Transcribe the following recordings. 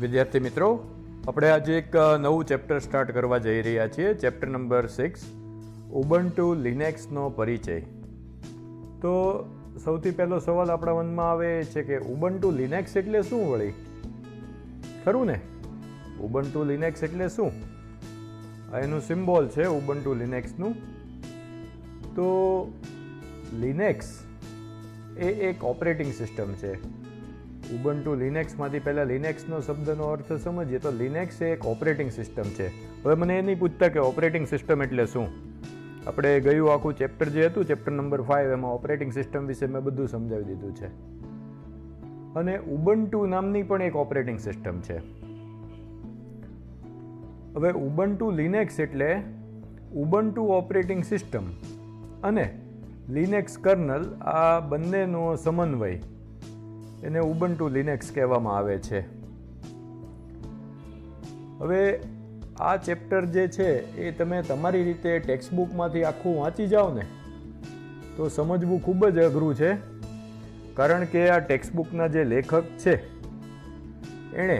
વિદ્યાર્થી મિત્રો, આપણે આજે એક નવું ચેપ્ટર સ્ટાર્ટ કરવા જઈ રહ્યા છીએ. ચેપ્ટર નંબર સિક્સ, ઉબન્ટુ લિનેક્સનો પરિચય. તો સૌથી પહેલો સવાલ આપણા મનમાં આવે છે કે, ઉબન્ટુ લિનેક્સ એટલે શું વળી? ખરું ને? ઉબન્ટુ લિનેક્સ એટલે શું? એનું સિમ્બોલ છે, ઉબન્ટુ લિનેક્સનું. તો લિનેક્સ એ એક ઓપરેટિંગ સિસ્ટમ છે. ઉબન્ટુ લિનેક્સમાંથી પહેલાં લિનેક્સનો શબ્દનો અર્થ સમજીએ તો લિનેક્સ એ એક ઓપરેટિંગ સિસ્ટમ છે. હવે મને એ નહીં પૂછતા કે ઓપરેટિંગ સિસ્ટમ એટલે શું? આપણે ગયું આખું ચેપ્ટર જે હતું, ચેપ્ટર નંબર ફાઇવ એમાં ઓપરેટિંગ સિસ્ટમ વિશે મેં બધું સમજાવી દીધું છે. અને ઉબન્ટુ નામની પણ એક ઓપરેટિંગ સિસ્ટમ છે. હવે ઉબન્ટુ લિનેક્સ એટલે ઉબન્ટુ ઓપરેટિંગ સિસ્ટમ અને લિનેક્સ કર્નલ આ બંનેનો સમન્વય. એને ઉબન્ટુ લિનેક્સ કહેવામાં આવે છે. હવે આ ચેપ્ટર જે છે, એ તમે તમારી રીતે ટેક્સ્ટ બુકમાંથી આખું વાંચી જાઓ ને, તો સમજવું ખૂબ જ અઘરું છે. કારણ કે આ ટેક્સ્ટબુકના જે લેખક છે, એણે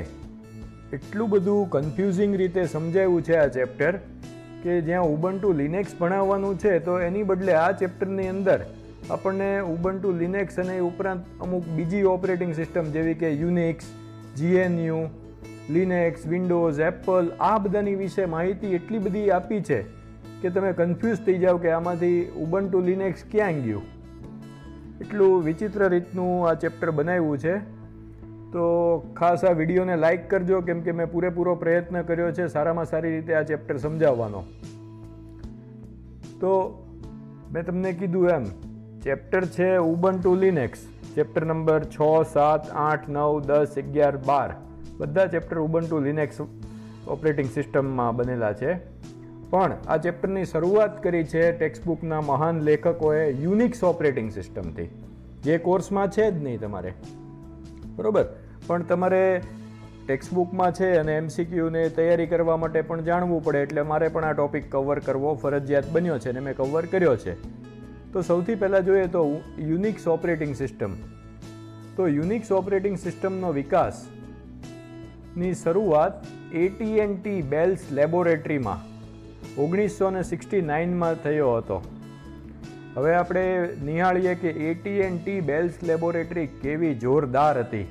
એટલું બધું કન્ફ્યુઝિંગ રીતે સમજાવ્યું છે આ ચેપ્ટર કે જ્યાં ઉબન્ટુ લિનેક્સ ભણાવવાનું છે, તો એની બદલે આ ચેપ્ટરની અંદર આપણને ઉબન્ટુ લિનેક્સ અને એ ઉપરાંત અમુક બીજી ઓપરેટિંગ સિસ્ટમ જેવી કે Unix, GNU, Linux, Windows, Apple, આ બધાની વિશે માહિતી એટલી બધી આપી છે કે તમે કન્ફ્યુઝ થઈ જાઓ કે આમાંથી ઉબન્ટુ લિનેક્સ ક્યાં ગયું. એટલું વિચિત્ર રીતનું આ ચેપ્ટર બનાવ્યું છે. તો ખાસ આ વિડીયોને લાઇક કરજો કેમ કે મેં પૂરેપૂરો પ્રયત્ન કર્યો છે સારામાં સારી રીતે આ ચેપ્ટર સમજાવવાનો. તો મેં તમને કીધું એમ ચેપ્ટર છે ઉબન્ટુ લિનેક્સ. ચેપ્ટર નંબર છ, સાત, આઠ, નવ, દસ, અગિયાર, બાર. બધા ચેપ્ટર ઉબન્ટુ લિનેક્સ ઓપરેટિંગ સિસ્ટમમાં બનેલા છે. પણ આ ચેપ્ટરની શરૂઆત કરી છે ટેક્સ્ટબુકના મહાન લેખકોએ યુનિક્સ ઓપરેટિંગ સિસ્ટમથી. જે કોર્સમાં છે જ નહીં તમારે. બરાબર? પણ તમારે ટેક્સ્ટબુકમાં છે અને એમસીક્યુને તૈયારી કરવા માટે પણ જાણવું પડે, એટલે મારે પણ આ ટોપિક કવર કરવો ફરજિયાત બન્યો છે અને મેં કવર કર્યો છે. તો સૌથી પહેલાં જોઈએ તો યુનિક્સ ઓપરેટિંગ સિસ્ટમ. તો યુનિક્સ ઓપરેટિંગ સિસ્ટમનો વિકાસની શરૂઆત એટીએનટી બેલ્સ લેબોરેટરીમાં ઓગણીસો ને સિક્સટી નાઇનમાં થયો હતો. હવે આપણે નિહાળીએ કે એટીએનટી બેલ્સ લેબોરેટરી કેવી જોરદાર હતી.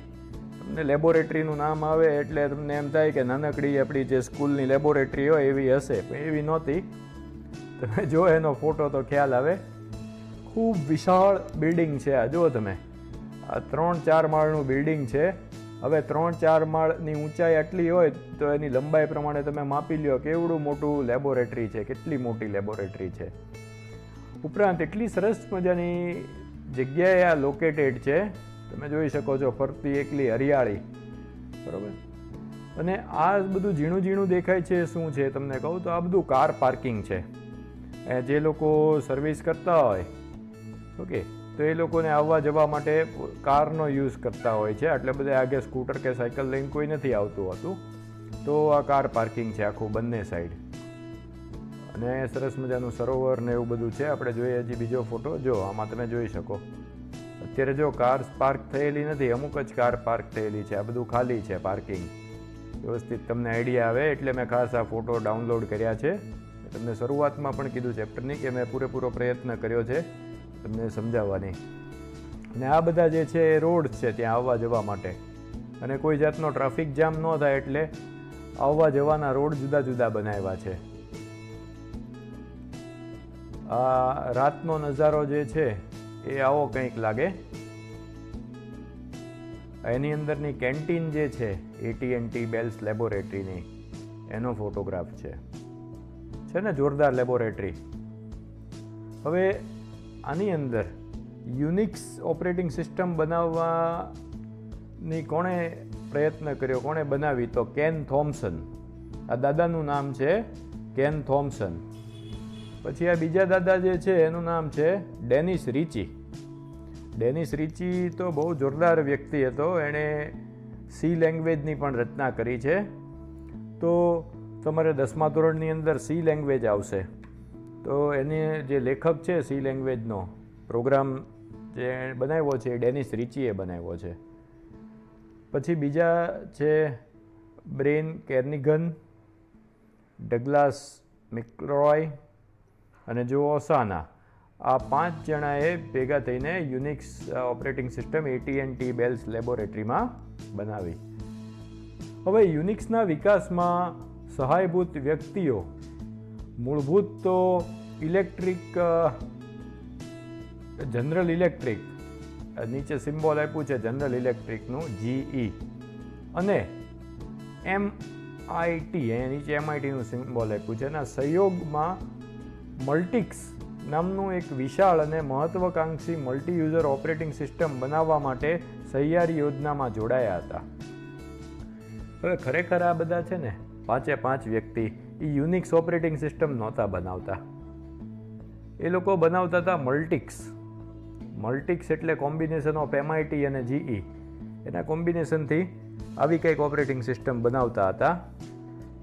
તમને લેબોરેટરીનું નામ આવે એટલે તમને એમ થાય કે નાનકડી આપણી જે સ્કૂલની લેબોરેટરી હોય એવી હશે, પણ એવી નહોતી. તમે જો એનો ફોટો તો ખ્યાલ આવે. ખૂબ વિશાળ બિલ્ડિંગ છે આ. જુઓ તમે. આ ત્રણ ચાર માળનું બિલ્ડિંગ છે. હવે ત્રણ ચાર માળની ઊંચાઈ આટલી હોય તો એની લંબાઈ પ્રમાણે તમે માપી લ્યો કેવડું મોટું લેબોરેટરી છે, કેટલી મોટી લેબોરેટરી છે. ઉપરાંત એટલી સરસ મજાની જગ્યાએ આ લોકેટેડ છે. તમે જોઈ શકો છો ફરતી એકલી હરિયાળી. બરાબર? અને આ બધું ઝીણું ઝીણું દેખાય છે શું છે? તમને કહું તો આ બધું કાર પાર્કિંગ છે. જે લોકો સર્વિસ કરતા હોય ઓકે, તો એ લોકોને આવવા જવા માટે કારનો યુઝ કરતા હોય છે. એટલે બધે આગે સ્કૂટર કે સાયકલ લઈને કોઈ નથી આવતું હોતું. તો આ કાર પાર્કિંગ છે આખું બંને સાઈડ. અને સરસ મજાનું સરોવર ને એવું બધું છે. આપણે જોઈએ હજી બીજો ફોટો. જો, આમાં તમે જોઈ શકો. અત્યારે જો કાર પાર્ક થયેલી નથી, અમુક જ કાર પાર્ક થયેલી છે. આ બધું ખાલી છે પાર્કિંગ. વ્યવસ્થિત તમને આઈડિયા આવે, એટલે મેં ખાસ આ ફોટો ડાઉનલોડ કર્યા છે. તમને શરૂઆતમાં પણ કીધું ચેપ્ટરની કે મેં પૂરેપૂરો પ્રયત્ન કર્યો છે. તમને સમજાવવાની. અને આ બધા જે છે એ રોડ છે ત્યાં આવવા જવા માટે. અને કોઈ જાતનો ટ્રાફિક જામ ન થાય એટલે આવવા જવાના રોડ જુદા જુદા બનાવ્યા છે. આ રાતનો નજારો જે છે એ આવો કંઈક લાગે. એની અંદરની કેન્ટીન જે છે એટીએનટી બેલ્સ લેબોરેટરીની એનો ફોટોગ્રાફ છે. છે ને? જોરદાર લેબોરેટરી. હવે આની અંદર યુનિક્સ ઓપરેટિંગ સિસ્ટમ બનાવવાની કોણે પ્રયત્ન કર્યો, કોણે બનાવી? તો કેન થોમ્સન આ દાદાનું નામ છે કેન થોમ્સન પછી આ બીજા દાદા જે છે, એનું નામ છે ડેનિસ રિચી. ડેનિસ રિચી તો બહુ જોરદાર વ્યક્તિ હતો, એણે સી લેંગ્વેજની પણ રચના કરી છે. તો તમારે દસમા ધોરણની અંદર સી લેંગ્વેજ આવશે. તો એને જે લેખક છે સી લેંગ્વેજનો પ્રોગ્રામ જે બનાવ્યો છે ડેનિસ રીચીએ બનાવ્યો છે. પછી બીજા છે બ્રેન કેર્નિગન ડગલાસ મિક્રોય અને જો ઓસાના. આ પાંચ જણાએ ભેગા થઈને Unix operating system AT and T Bells લેબોરેટરીમાં બનાવી. હવે યુનિક્સના વિકાસમાં સહાયભૂત વ્યક્તિઓ મૂળભૂત તો ઇલેક્ટ્રિક જનરલ ઇલેક્ટ્રિક નીચે સિમ્બોલ આપ્યું છે જનરલ ઇલેક્ટ્રિકનું જીઈ અને એમ આઈટી અહીંયા નીચે એમઆઈટીનું સિમ્બોલ આપ્યું છે. એના સહયોગમાં મલ્ટિક્સ નામનું એક વિશાળ અને મહત્વકાંક્ષી મલ્ટી યુઝર ઓપરેટિંગ સિસ્ટમ બનાવવા માટે સહિયારી યોજનામાં જોડાયા હતા. હવે ખરેખર આ બધા છે ને પાંચે પાંચ વ્યક્તિ એ યુનિક્સ ઓપરેટિંગ સિસ્ટમ નહોતા બનાવતા. એ લોકો બનાવતા હતા મલ્ટિક્સ. મલ્ટિક્સ એટલે કોમ્બિનેશન ઓફ એમઆઈટી અને જીઈ. એના કોમ્બિનેશનથી આવી કંઈક ઓપરેટિંગ સિસ્ટમ બનાવતા હતા.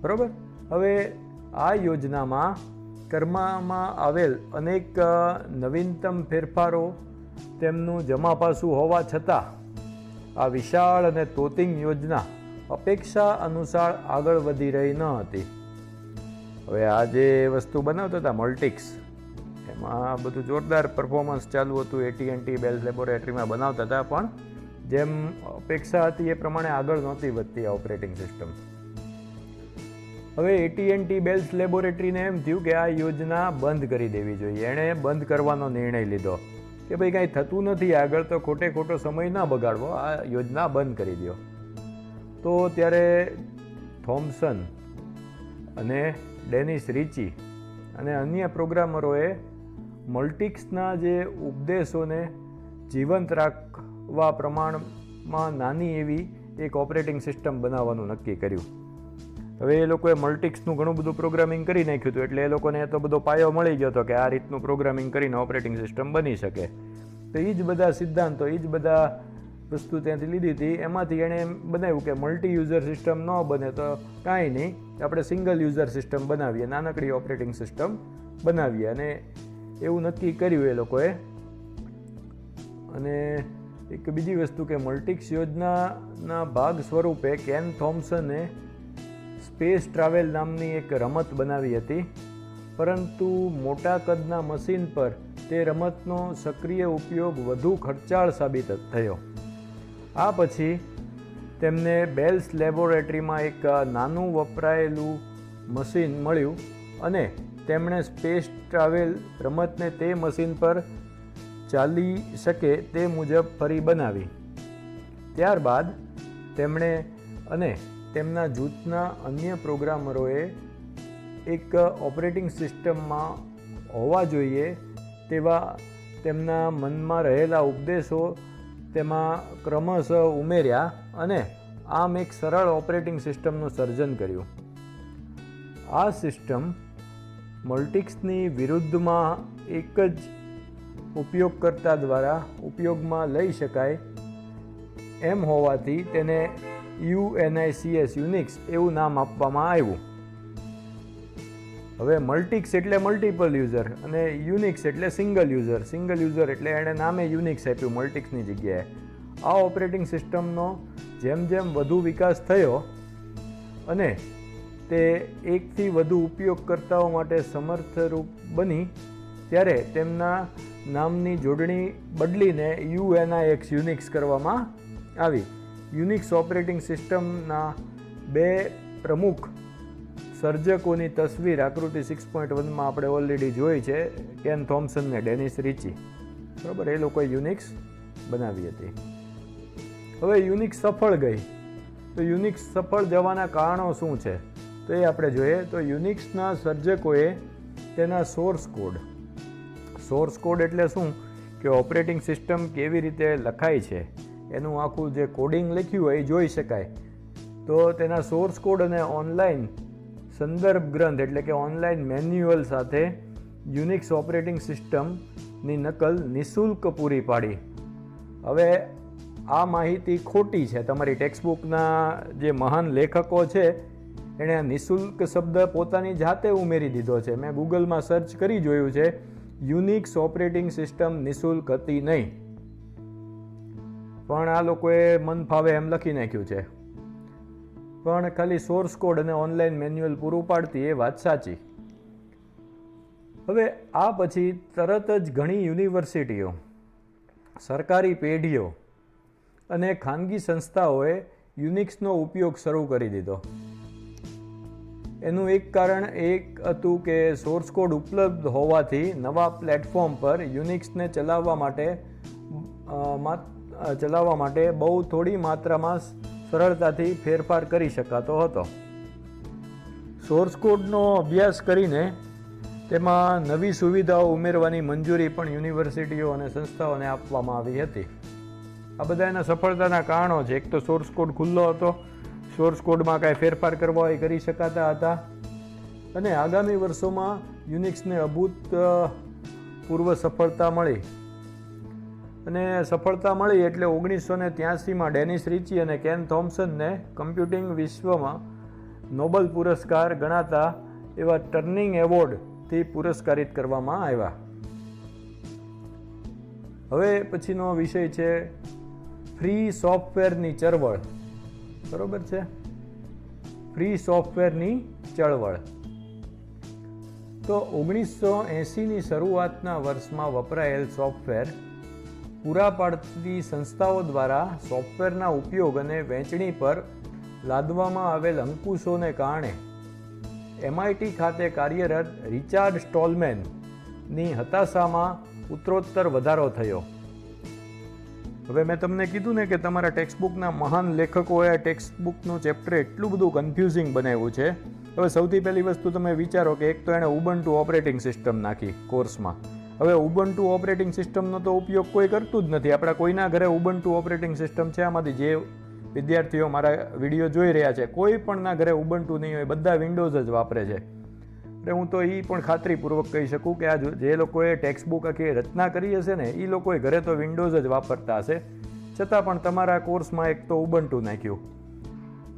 બરાબર? હવે આ યોજનામાં કરવામાં આવેલ અનેક નવીનતમ ફેરફારો તેમનું જમા પાસું હોવા છતાં આ વિશાળ અને તોતિંગ યોજના અપેક્ષા અનુસાર આગળ વધી રહી ન હતી. હવે આ જે વસ્તુ બનાવતા હતા મલ્ટિક્સ એમાં બધું જોરદાર પરફોર્મન્સ ચાલુ હતું એટીએનટી બેલ્સ લેબોરેટરીમાં બનાવતા હતા, પણ જેમ અપેક્ષા હતી એ પ્રમાણે આગળ નહોતી વધતી આ ઓપરેટિંગ સિસ્ટમ હવે એટીએનટી બેલ્સ લેબોરેટરીને એમ થયું કે આ યોજના બંધ કરી દેવી જોઈએ. એણે બંધ કરવાનો નિર્ણય લીધો કે ભાઈ કાંઈ થતું નથી, આગળ તો ખોટે ખોટો સમય ના બગાડવો. આ યોજના બંધ કરી દો તો ત્યારે થોમ્સન અને ડેનિસ રીચી અને અન્ય પ્રોગ્રામરોએ મલ્ટિક્સના જે ઉપદેશોને જીવંત રાખવા પ્રમાણમાં નાની એવી એક ઓપરેટિંગ સિસ્ટમ બનાવવાનું નક્કી કર્યું. હવે એ લોકોએ મલ્ટિક્સનું ઘણું બધું પ્રોગ્રામિંગ કરી નાખ્યું હતું, એટલે એ લોકોને તો બધો પાયો મળી ગયો હતો કે આ રીતનું પ્રોગ્રામિંગ કરીને ઓપરેટિંગ સિસ્ટમ બની શકે. તો એ જ બધા સિદ્ધાંતો એ જ બધા વસ્તુ ત્યાંથી લીધી હતી. એમાંથી એણે બનાવ્યું કે મલ્ટી યુઝર સિસ્ટમ ન બને તો કાંઈ નહીં. આપણે સિંગલ યુઝર સિસ્ટમ બનાવીએ, નાનકડી ઓપરેટિંગ સિસ્ટમ બનાવીએ. અને એવું નક્કી કર્યું એ લોકોએ. અને એક બીજી વસ્તુ કે મલ્ટિક્સ યોજનાના ભાગ સ્વરૂપે કેન થોમ્સને સ્પેસ ટ્રાવેલ નામની એક રમત બનાવી હતી. પરંતુ મોટા કદના મશીન પર તે રમતનો સક્રિય ઉપયોગ વધુ ખર્ચાળ સાબિત થયો. આ પછી તેમને બેલ્સ લેબોરેટરીમાં એક નાનું વપરાયેલું મશીન મળ્યું અને તેમણે સ્પેસ ટ્રાવેલ રમતને તે મશીન પર ચાલી શકે તે મુજબ ફરી બનાવી. ત્યારબાદ તેમણે અને તેમના જૂથના અન્ય પ્રોગ્રામરોએ એક ઓપરેટિંગ સિસ્ટમમાં હોવા જોઈએ તેવા તેમના મનમાં રહેલા ઉપદેશો તેમાં ક્રમશઃ ઉમેર્યા અને આમ એક સરળ ઓપરેટિંગ સિસ્ટમનું સર્જન કર્યું. આ સિસ્ટમ મલ્ટિક્સની વિરુદ્ધમાં એક જ ઉપયોગકર્તા દ્વારા ઉપયોગમાં લઈ શકાય એમ હોવાથી તેને યુએનઆઈસીએસ યુનિક્સ એવું નામ આપવામાં આવ્યું. હવે મલ્ટિક્સ એટલે મલ્ટિપલ યુઝર અને યુનિક્સ એટલે સિંગલ યુઝર સિંગલ યુઝર એટલે એણે નામે યુનિક્સ આપ્યું મલ્ટિક્સની જગ્યાએ. આ ઓપરેટિંગ સિસ્ટમનો જેમ જેમ વધુ વિકાસ થયો અને તે એકથી વધુ ઉપયોગકર્તાઓ માટે સમર્થરૂપ બની, ત્યારે તેમના નામની જોડણી બદલીને યુએનઆઈએક્સ યુનિક્સ કરવામાં આવી. યુનિક્સ ઓપરેટિંગ સિસ્ટમના બે પ્રમુખ સર્જકોની તસવીર આકૃતિ સિક્સ પોઈન્ટ વનમાં આપણે ઓલરેડી જોઈ છે. કેન થોમ્સન ને ડેનિસ રિચી બરાબર? એ લોકોએ યુનિક્સ બનાવી હતી. હવે યુનિક્સ સફળ ગઈ. તો યુનિક્સ સફળ જવાના કારણો શું છે? તો એ આપણે જોઈએ. તો યુનિક્સના સર્જકોએ તેના સોર્સ કોડ સોર્સ કોડ એટલે શું? કે ઓપરેટિંગ સિસ્ટમ કેવી રીતે લખાય છે? એનું આખું જે કોડિંગ લખ્યું હોય એ જોઈ શકાય. તો તેના સોર્સ કોડ અને ઓનલાઈન સંદર્ભ ગ્રંથ એટલે કે ઓનલાઈન મેન્યુઅલ સાથે યુનિક્સ ઓપરેટિંગ સિસ્ટમની નકલ નિઃશુલ્ક પૂરી પાડી. હવે આ માહિતી ખોટી છે. તમારી ટેક્સ્ટબુકના જે મહાન લેખકો છે, એણે નિઃશુલ્ક શબ્દ પોતાની જાતે ઉમેરી દીધો છે. મેં ગૂગલમાં સર્ચ કરી જોયું છે યુનિક્સ ઓપરેટિંગ સિસ્ટમ નિઃશુલ્ક હતી નહીં. પણ આ લોકોએ મન ફાવે એમ લખી નાખ્યું છે. પણ ખાલી સોર્સ કોડ અને ઓનલાઈન મેન્યુઅલ પૂરું પાડતી એ વાત સાચી. હવે આ પછી તરત જ ઘણી યુનિવર્સિટીઓ સરકારી પેઢીઓ અને ખાનગી સંસ્થાઓએ યુનિક્સનો ઉપયોગ શરૂ કરી દીધો. એનું એક કારણ એક હતું કે સોર્સ કોડ ઉપલબ્ધ હોવાથી નવા પ્લેટફોર્મ પર યુનિક્સને ચલાવવા માટે ચલાવવા માટે બહુ થોડી માત્રામાં સરળતાથી ફેરફાર કરી શકાતો હતો. સોર્સ કોડનો અભ્યાસ કરીને તેમાં નવી સુવિધાઓ ઉમેરવાની મંજૂરી પણ યુનિવર્સિટીઓ અને સંસ્થાઓને આપવામાં આવી હતી. આ બધા એના સફળતાના કારણો છે. એક તો સોર્સ કોડ ખુલ્લો હતો. સોર્સ કોડમાં કાંઈ ફેરફાર કરવા એ કરી શકાતા હતા. અને આગામી વર્ષોમાં યુનિક્સને અભૂત પૂર્વ સફળતા મળી. અને સફળતા મળી એટલે ઓગણીસો ને ત્યાસીમાં ડેનિસ રિચી અને કેન થોમ્સનને કમ્પ્યુટિંગ વિશ્વમાં નોબલ પુરસ્કાર ગણાતા એવા ટર્નિંગ એવોર્ડથી પુરસ્કારિત કરવામાં આવ્યા. હવે પછીનો વિષય છે, ફ્રી સોફ્ટવેરની ચળવળ. બરોબર છે? ફ્રી સોફ્ટવેરની ચળવળ. તો ઓગણીસો એંસીની શરૂઆતના વર્ષમાં વપરાયેલ સોફ્ટવેર પૂરા પાડતી સંસ્થાઓ દ્વારા સોફ્ટવેરના ઉપયોગ અને વહેંચણી પર લાદવામાં આવેલ અંકુશોને કારણે એમઆઈટી ખાતે કાર્યરત રિચાર્ડ સ્ટોલમેનની હતાશામાં ઉત્તરોત્તર વધારો થયો. હવે મેં તમને કીધું ને કે તમારા ટેક્સ્ટબુકના મહાન લેખકોએ આ ટેક્સ્ટબુકનું ચેપ્ટર એટલું બધું કન્ફ્યુઝિંગ બનાવ્યું છે. હવે સૌથી પહેલી વસ્તુ તમે વિચારો કે એક તો એણે ઉબન્ટુ ઓપરેટિંગ સિસ્ટમ નાખી કોર્સમાં. હવે ઉબન્ટુ ઓપરેટિંગ સિસ્ટમનો તો ઉપયોગ કોઈ કરતું જ નથી. આપણા કોઈના ઘરે ઉબન્ટુ ઓપરેટિંગ સિસ્ટમ છે, આમાંથી જે વિદ્યાર્થીઓ મારા વીડિયો જોઈ રહ્યા છે, કોઈ પણના ઘરે ઉબન્ટુ નહીં હોય, બધા વિન્ડોઝ જ વાપરે છે. એટલે હું તો એ પણ ખાતરીપૂર્વક કહી શકું કે આ જે લોકોએ ટેક્સ્ટબુક આખી રચના કરી હશે ને એ લોકોએ ઘરે તો વિન્ડોઝ જ વાપરતા હશે. છતાં પણ તમારા કોર્સમાં એક તો ઉબન્ટુ નાખ્યું.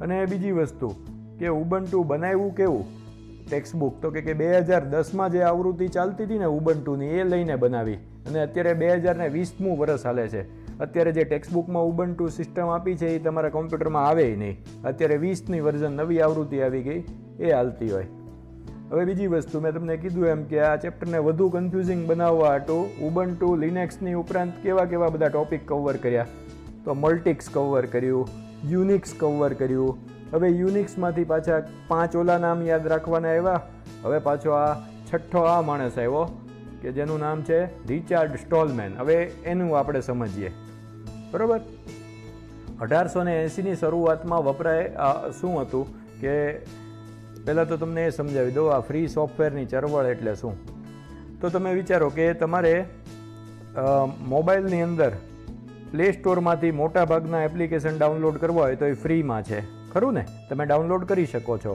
અને બીજી વસ્તુ, કે ઉબન્ટુ બનાવ્યું કેવું? ટેક્સ્ટબુક તો કે બે હજાર દસમાં જે આવૃત્તિ ચાલતી હતી ને ઉબન્ટુની એ લઈને બનાવી. અને અત્યારે બે હજાર ને વીસમું વર્ષ હાલે છે. અત્યારે જે ટેક્સ્ટબુકમાં ઉબન્ટુ સિસ્ટમ આપી છે, એ તમારા કોમ્પ્યુટરમાં આવે નહીં. અત્યારે વીસની વર્ઝન નવી આવૃત્તિ આવી ગઈ, એ હાલતી હોય. હવે બીજી વસ્તુ મેં તમને કીધું એમ કે આ ચેપ્ટરને વધુ કન્ફ્યુઝિંગ બનાવવા હાટું ઉબન્ટુ લિનેક્સની ઉપરાંત કેવા કેવા બધા ટોપિક કવર કર્યા. તો મલ્ટિક્સ કવર કર્યું યુનિક્સ કવર કર્યું હવે યુનિક્સમાંથી પાછા પાંચ ઓલા નામ યાદ રાખવાના આવ્યા. હવે પાછો આ છઠ્ઠો આ માણસ આવ્યો, કે જેનું નામ છે રિચાર્ડ સ્ટોલમેન. હવે એનું આપણે સમજીએ. બરાબર? અઢારસો ને એંસીની શરૂઆતમાં વપરાય શું હતું કે પહેલાં તો તમને એ સમજાવી દઉં, આ ફ્રી સોફ્ટવેરની ચળવળ એટલે શું? તો તમે વિચારો કે તમારે મોબાઈલની અંદર પ્લે સ્ટોરમાંથી મોટા ભાગના એપ્લિકેશન ડાઉનલોડ કરવા હોય તો એ ફ્રીમાં છે. ખરું ને? તમે ડાઉનલોડ કરી શકો છો.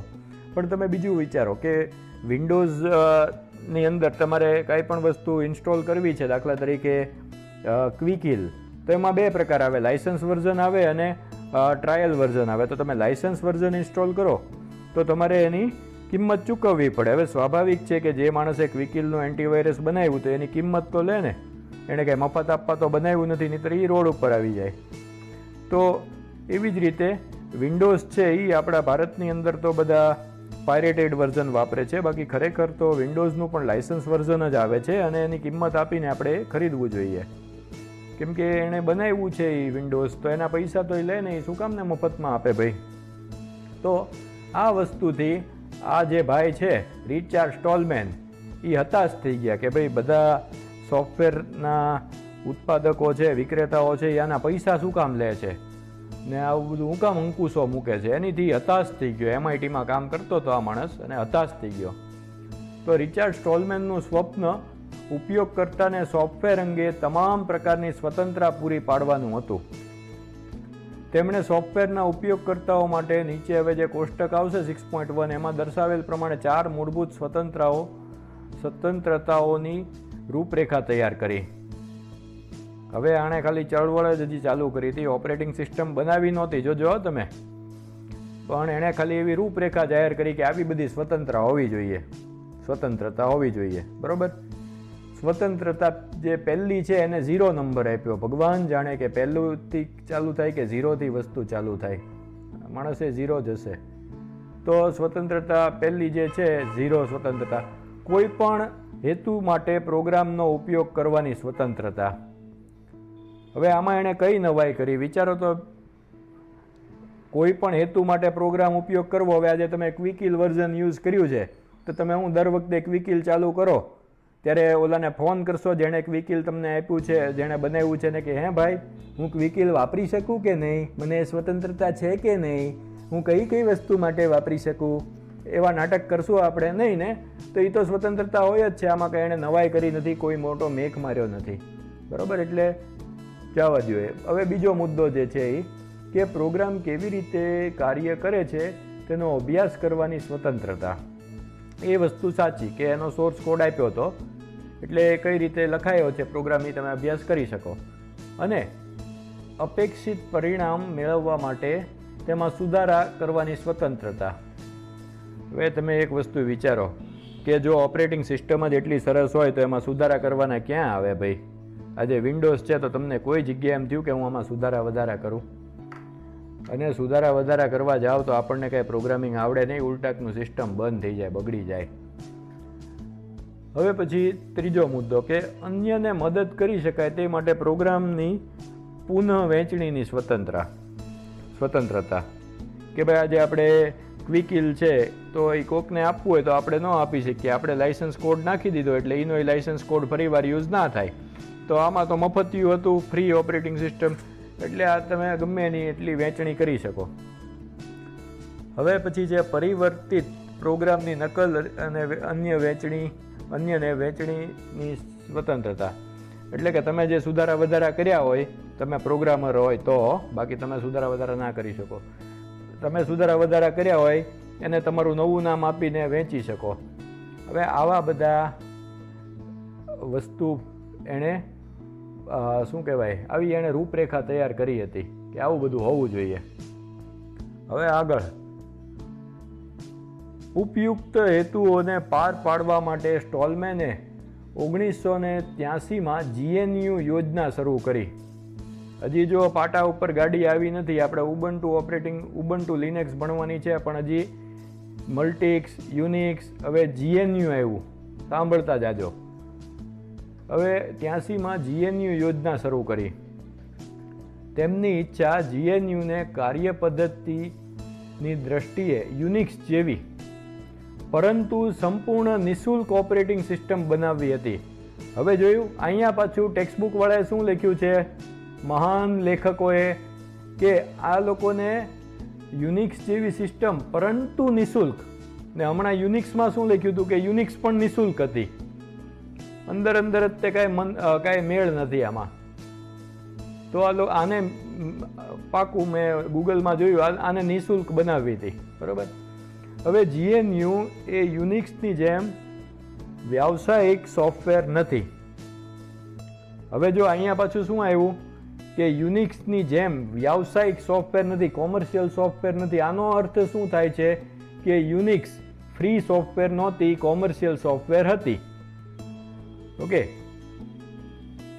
પણ તમે બીજું વિચારો કે વિન્ડોઝની અંદર તમારે કાંઈ પણ વસ્તુ ઇન્સ્ટોલ કરવી છે દાખલા તરીકે ક્વિકિલ તો એમાં બે પ્રકાર આવે. લાઇસન્સ વર્ઝન આવે અને ટ્રાયલ વર્ઝન આવે. તો તમે લાઇસન્સ વર્ઝન ઇન્સ્ટોલ કરો, તો તમારે એની કિંમત ચૂકવવી પડે. હવે સ્વાભાવિક છે કે જે માણસે ક્વિકિલનું એન્ટીવાયરસ બનાવ્યું તો એની કિંમત તો લે ને. એણે કંઈ મફત આપવા તો બનાવ્યું નથી નહીં તો એ રોડ ઉપર આવી જાય. તો એવી જ રીતે વિન્ડોઝ છે એ આપણા ભારતની અંદર તો બધા પાયરેટેડ વર્ઝન વાપરે છે. બાકી ખરેખર તો વિન્ડોઝનું પણ લાઇસન્સ વર્ઝન જ આવે છે અને એની કિંમત આપીને આપણે ખરીદવું જોઈએ. કેમ કે એણે બનાવ્યું છે એ વિન્ડોઝ, તો એના પૈસા તો એ લે ને એ શું કામને મફતમાં આપે ભાઈ? તો આ વસ્તુથી આ જે ભાઈ છે રિચાર્ડ સ્ટોલમેન એ હતાશ થઈ ગયા કે ભાઈ બધા સોફ્ટવેરના ઉત્પાદકો છે, વિક્રેતાઓ છે એ આના પૈસા શું કામ લે છે? ને આવું બધું હું કામ અંકુશો મૂકે છે. એનીથી હતાશ થઈ ગયો. એમઆઈટીમાં કામ કરતો હતો આ માણસ અને હતાશ થઈ ગયો. તો રિચાર્ડ સ્ટોલમેનનું સ્વપ્ન ઉપયોગકર્તાને સોફ્ટવેર અંગે તમામ પ્રકારની સ્વતંત્રતા પૂરી પાડવાનું હતું. તેમણે સોફ્ટવેરના ઉપયોગકર્તાઓ માટે નીચે હવે જે કોષ્ટક આવશે સિક્સ પોઈન્ટ વન એમાં દર્શાવેલ પ્રમાણે ચાર મૂળભૂત સ્વતંત્રતાઓ સ્વતંત્રતાઓની રૂપરેખા તૈયાર કરી. હવે આણે ખાલી ચળવળ જ હજી ચાલુ કરી હતી. ઓપરેટિંગ સિસ્ટમ બનાવી નહોતી. જોજો તમે. પણ એણે ખાલી એવી રૂપરેખા જાહેર કરી કે આવી બધી સ્વતંત્રતા હોવી જોઈએ. સ્વતંત્રતા હોવી જોઈએ. બરાબર? સ્વતંત્રતા જે પહેલી છે એને ઝીરો નંબર આપ્યો. ભગવાન જાણે કે પહેલુંથી ચાલુ થાય કે ઝીરોથી વસ્તુ ચાલુ થાય. માણસે ઝીરો જ હશે. તો સ્વતંત્રતા પહેલી જે છે, ઝીરો સ્વતંત્રતા. કોઈ પણ હેતુ માટે પ્રોગ્રામનો ઉપયોગ કરવાની સ્વતંત્રતા. હવે આમાં એણે કઈ નવાઈ કરી? વિચારો તો કોઈ પણ હેતુ માટે પ્રોગ્રામ ઉપયોગ કરવો, હવે આજે તમે ક્વિકિલ વર્ઝન યુઝ કર્યું છે, તો તમે હું દર વખતે ક્વિકિલ ચાલુ કરો. ત્યારે ઓલાને ફોન કરશો જેણે ક્વિકિલ તમને આપ્યું છે, જેણે બનાવ્યું છે ને કે, હે ભાઈ, હું ક્વિકિલ વાપરી શકું કે નહીં? મને સ્વતંત્રતા છે કે નહીં? હું કઈ કઈ વસ્તુ માટે વાપરી શકું? એવા નાટક કરશું આપણે નહીં ને? તો એ તો સ્વતંત્રતા હોય જ છે, આમાં કંઈ એણે નવાઈ કરી નથી, કોઈ મોટો મેઘ માર્યો નથી. બરાબર? એટલે જવા જોઈએ હવે બીજો મુદ્દો જે છે એ કે પ્રોગ્રામ કેવી રીતે કાર્ય કરે છે, તેનો અભ્યાસ કરવાની સ્વતંત્રતા. એ વસ્તુ સાચી કે એનો સોર્સ કોડ આપ્યો હતો, એટલે કઈ રીતે લખાયો છે પ્રોગ્રામ એ તમે અભ્યાસ કરી શકો. અને અપેક્ષિત પરિણામ મેળવવા માટે તેમાં સુધારા કરવાની સ્વતંત્રતા. હવે તમે એક વસ્તુ વિચારો કે જો ઓપરેટિંગ સિસ્ટમ જ એટલી સરસ હોય તો એમાં સુધારા કરવાના ક્યાં આવે ભાઈ? આજે વિન્ડોઝ છે તો તમને કોઈ જગ્યાએ એમ થયું કે હું આમાં સુધારા વધારા કરું? અને સુધારા વધારા કરવા જાઓ તો આપણને કાંઈ પ્રોગ્રામિંગ આવડે નહીં, ઉલટાકનું સિસ્ટમ બંધ થઈ જાય, બગડી જાય. હવે પછી ત્રીજો મુદ્દો કે અન્યને મદદ કરી શકાય તે માટે પ્રોગ્રામની પુનઃ વહેંચણીની સ્વતંત્રતા. સ્વતંત્રતા કે ભાઈ આજે આપણે ક્વિકિલ છે તો એ કોકને આપવું હોય તો આપણે ન આપી શકીએ. આપણે લાઇસન્સ કોડ નાખી દીધો એટલે એનો એ લાઇસન્સ કોડ ફરીવાર યુઝ ના થાય. તો આમાં તો મફતિયું હતું ફ્રી ઓપરેટિંગ સિસ્ટમ એટલે આ તમે ગમે એની એટલી વહેંચણી કરી શકો. હવે પછી જે પરિવર્તિત પ્રોગ્રામની નકલ અને અન્ય વહેંચણી અન્યને વહેંચણીની સ્વતંત્રતા. એટલે કે તમે જે સુધારા વધારા કર્યા હોય, તમે પ્રોગ્રામર હોય તો, બાકી તમે સુધારા વધારા ના કરી શકો. તમે સુધારા વધારા કર્યા હોય, એને તમારું નવું નામ આપીને વેચી શકો. હવે આવા બધા વસ્તુ એણે શું કહેવાય? આવી એણે રૂપરેખા તૈયાર કરી હતી કે આવું બધું હોવું જોઈએ. હવે આગળ. ઉપયુક્ત હેતુઓને પાર પાડવા માટે સ્ટોલમેને ઓગણીસો ને ત્યાસીમાં જીએનયુ યોજના શરૂ કરી. હજી જો પાટા ઉપર ગાડી આવી નથી, આપણે ઉબન્ટુ ઓપરેટિંગ ઉબન્ટુ લિનેક્સ ભણવાની છે, પણ હજી મલ્ટિક્સ યુનિક્સ હવે જીએનયુ આવ્યું. સાંભળતા જાજો. હવે ત્યાંસીમાં જીએનયુ યોજના શરૂ કરી. તેમની ઈચ્છા જીએનયુને કાર્ય પદ્ધતિની દ્રષ્ટિએ યુનિક્સ જેવી, પરંતુ સંપૂર્ણ નિઃશુલ્ક ઓપરેટિંગ સિસ્ટમ બનાવવી હતી. હવે જોયું, અહીંયા પાછું ટેક્સ્ટબુકવાળાએ શું લખ્યું છે? મહાન લેખકોએ કે આ લોકોને યુનિક્સ જેવી સિસ્ટમ પરંતુ નિઃશુલ્ક. ને હમણાં યુનિક્સમાં શું લખ્યું હતું કે યુનિક્સ પણ નિઃશુલ્ક હતી. અંદર અંદર જ તે કાંઈ મન કાંઈ મેળ નથી આમાં. તો આ લોકો આને પાકું મેં ગૂગલમાં જોયું આને નિઃશુલ્ક બનાવી હતી. બરાબર? હવે જીએનયુ એ યુનિક્સની જેમ વ્યાવસાયિક સોફ્ટવેર નથી. હવે જો અહીંયા પાછું શું આવ્યું? કે યુનિક્સની જેમ વ્યાવસાયિક સોફ્ટવેર નથી, કોમર્શિયલ સોફ્ટવેર નથી, આનો અર્થ શું થાય છે? કે યુનિક્સ ફ્રી સોફ્ટવેર નહોતી, કોમર્શિયલ સોફ્ટવેર હતી. ઓકે.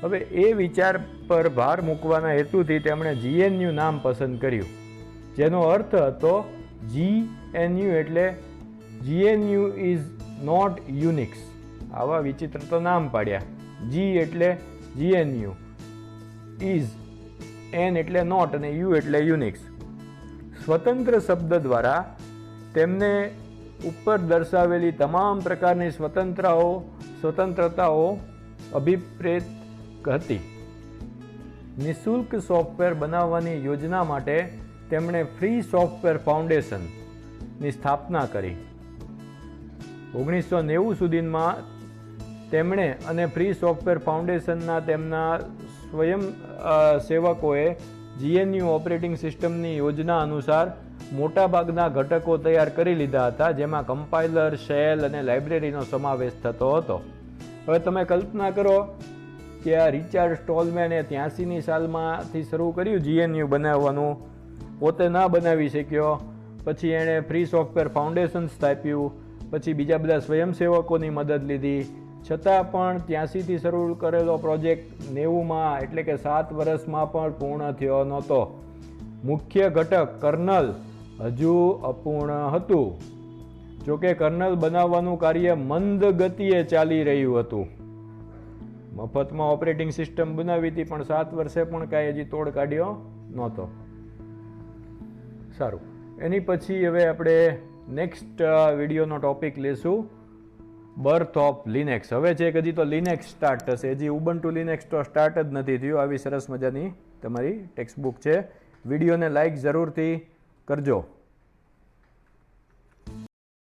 હવે એ વિચાર પર ભાર મૂકવાના હેતુથી તેમણે જીએનયુ નામ પસંદ કર્યું, જેનો અર્થ હતો જીએનયુ એટલે જીએનયુ ઇઝ નોટ યુનિક્સ આવા વિચિત્ર તો નામ પાડ્યા. જી એટલે જીએનયુ ઇઝ એન એટલે નોટ અને યુ એટલે યુનિક્સ સ્વતંત્ર શબ્દ દ્વારા તેમને ઉપર દર્શાવેલી તમામ પ્રકારની સ્વતંત્રાઓ સ્વતંત્રતાઓ અભિપ્રેત હતી. નિઃશુલ્ક સોફ્ટવેર બનાવવાની યોજના માટે તેમણે ફ્રી સોફ્ટવેર ફાઉન્ડેશનની સ્થાપના કરી. ઓગણીસો નેવું સુધીમાં તેમણે અને ફ્રી સોફ્ટવેર ફાઉન્ડેશનના તેમના સ્વયં સેવકોએ જીએનયુ ઓપરેટિંગ સિસ્ટમની યોજના અનુસાર મોટાભાગના ઘટકો તૈયાર કરી લીધા હતા, જેમાં કમ્પાઇલર, શેલ અને લાઇબ્રેરીનો સમાવેશ થતો હતો. હવે તમે કલ્પના કરો કે આ રિચાર્ડ સ્ટોલમેને ત્યાંસીની સાલમાંથી શરૂ કર્યું જીએનયુ બનાવવાનું. પોતે ના બનાવી શક્યો. પછી એણે ફ્રી સોફ્ટવેર ફાઉન્ડેશન સ્થાપ્યું. પછી બીજા બધા સ્વયંસેવકોની મદદ લીધી. છતાં પણ ત્યાંસીથી શરૂ કરેલો પ્રોજેક્ટ નેવુંમાં એટલે કે સાત વર્ષમાં પણ પૂર્ણ થયો નહોતો. મુખ્ય ઘટક કર્નલ હજુ અપૂર્ણ હતું. જોકે કર્નલ બનાવવાનું કાર્ય મંદ ગતિએ ચાલી રહ્યું હતું. મફતમાં ઓપરેટિંગ સિસ્ટમ બનાવી હતી, પણ સાત વર્ષે પણ કાંઈ હજી તોડ કાઢ્યો નહોતો. સારું. એની પછી હવે આપણે નેક્સ્ટ વિડીયોનો ટોપિક લેશું. બર્થ ઓફ લિનેક્સ હવે છે કે હજી તો લિનેક્સ સ્ટાર્ટ થશે. હજી ઉબન્ટુ લિનેક્સ તો સ્ટાર્ટ જ નથી થયું. આવી સરસ મજાની તમારી ટેક્સ્ટ બુક છે. વિડીયોને લાઇક જરૂરથી કરજો.